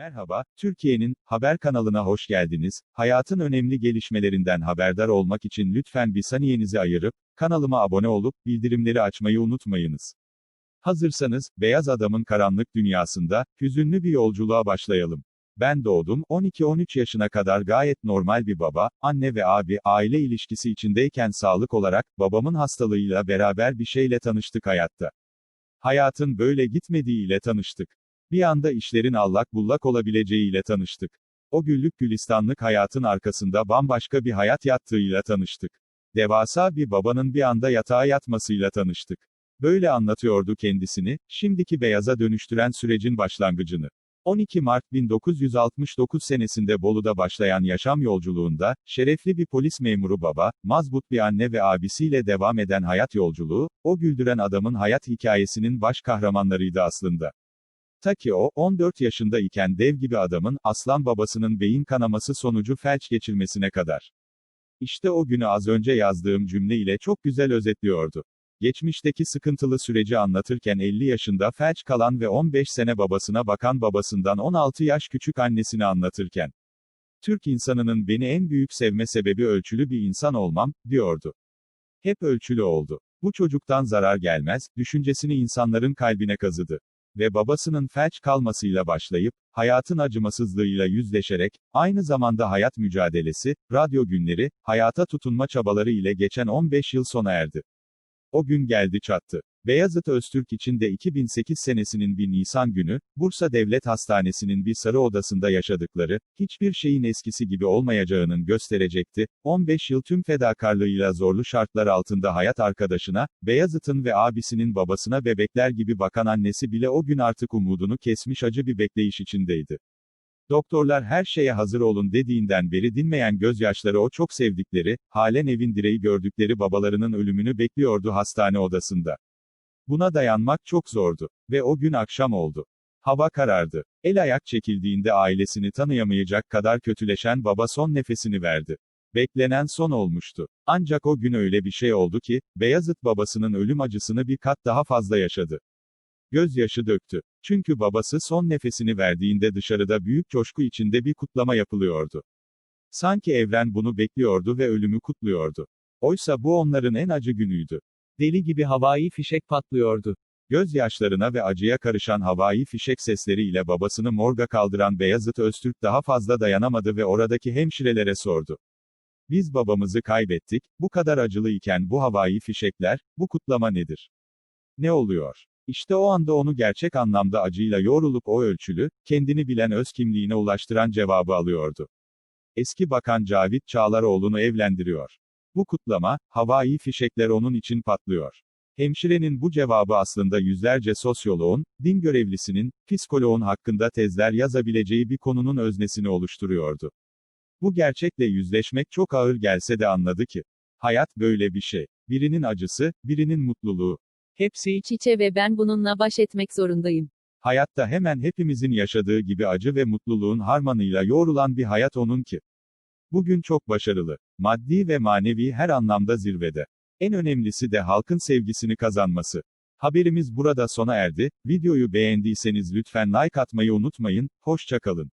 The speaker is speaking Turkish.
Merhaba, Türkiye'nin haber kanalına hoş geldiniz. Hayatın önemli gelişmelerinden haberdar olmak için lütfen bir saniyenizi ayırıp kanalıma abone olup bildirimleri açmayı unutmayınız. Hazırsanız, Beyaz Adamın karanlık dünyasında hüzünlü bir yolculuğa başlayalım. Ben doğdum, 12-13 yaşına kadar gayet normal bir baba, anne ve abi, aile ilişkisi içindeyken sağlık olarak, babamın hastalığıyla beraber bir şeyle tanıştık hayatta. Hayatın böyle gitmediğiyle tanıştık. Bir anda işlerin allak bullak olabileceğiyle tanıştık. O güllük gülistanlık hayatın arkasında bambaşka bir hayat yattığıyla tanıştık. Devasa bir babanın bir anda yatağa yatmasıyla tanıştık. Böyle anlatıyordu kendisini, şimdiki beyaza dönüştüren sürecin başlangıcını. 12 Mart 1969 senesinde Bolu'da başlayan yaşam yolculuğunda, şerefli bir polis memuru baba, mazbut bir anne ve abisiyle devam eden hayat yolculuğu, o güldüren adamın hayat hikayesinin baş kahramanlarıydı aslında. Ta ki o, 14 yaşında iken dev gibi adamın, aslan babasının beyin kanaması sonucu felç geçirmesine kadar. İşte o günü az önce yazdığım cümle ile çok güzel özetliyordu. Geçmişteki sıkıntılı süreci anlatırken 50 yaşında felç kalan ve 15 sene babasına bakan babasından 16 yaş küçük annesini anlatırken. Türk insanının beni en büyük sevme sebebi ölçülü bir insan olmam, diyordu. Hep ölçülü oldu. Bu çocuktan zarar gelmez, düşüncesini insanların kalbine kazıdı ve babasının felç kalmasıyla başlayıp, hayatın acımasızlığıyla yüzleşerek, aynı zamanda hayat mücadelesi, radyo günleri, hayata tutunma çabaları ile geçen 15 yıl sona erdi. O gün geldi çattı. Beyazıt Öztürk için de 2008 senesinin bir Nisan günü, Bursa Devlet Hastanesi'nin bir sarı odasında yaşadıkları, hiçbir şeyin eskisi gibi olmayacağının gösterecekti. 15 yıl tüm fedakarlığıyla zorlu şartlar altında hayat arkadaşına, Beyazıt'ın ve abisinin babasına bebekler gibi bakan annesi bile o gün artık umudunu kesmiş acı bir bekleyiş içindeydi. Doktorlar her şeye hazır olun dediğinden beri dinmeyen gözyaşları o çok sevdikleri, halen evin direği gördükleri babalarının ölümünü bekliyordu hastane odasında. Buna dayanmak çok zordu. Ve o gün akşam oldu. Hava karardı. El ayak çekildiğinde ailesini tanıyamayacak kadar kötüleşen baba son nefesini verdi. Beklenen son olmuştu. Ancak o gün öyle bir şey oldu ki, Beyazıt babasının ölüm acısını bir kat daha fazla yaşadı. Gözyaşı döktü. Çünkü babası son nefesini verdiğinde dışarıda büyük coşku içinde bir kutlama yapılıyordu. Sanki evren bunu bekliyordu ve ölümü kutluyordu. Oysa bu onların en acı günüydü. Deli gibi havai fişek patlıyordu. Gözyaşlarına ve acıya karışan havai fişek sesleriyle babasını morga kaldıran Beyazıt Öztürk daha fazla dayanamadı ve oradaki hemşirelere sordu. Biz babamızı kaybettik, bu kadar acılı iken bu havai fişekler, bu kutlama nedir? Ne oluyor? İşte o anda onu gerçek anlamda acıyla yoğrulup o ölçülü, kendini bilen öz kimliğine ulaştıran cevabı alıyordu. Eski bakan Cavit Çağlaroğlu'nu evlendiriyor. Bu kutlama, havai fişekler onun için patlıyor. Hemşirenin bu cevabı aslında yüzlerce sosyoloğun, din görevlisinin, psikoloğun hakkında tezler yazabileceği bir konunun öznesini oluşturuyordu. Bu gerçekle yüzleşmek çok ağır gelse de anladı ki, hayat böyle bir şey. Birinin acısı, birinin mutluluğu. Hepsi iç içe ve ben bununla baş etmek zorundayım. Hayatta hemen hepimizin yaşadığı gibi acı ve mutluluğun harmanıyla yoğrulan bir hayat onun ki. Bugün çok başarılı. Maddi ve manevi her anlamda zirvede. En önemlisi de halkın sevgisini kazanması. Haberimiz burada sona erdi. Videoyu beğendiyseniz lütfen like atmayı unutmayın. Hoşçakalın.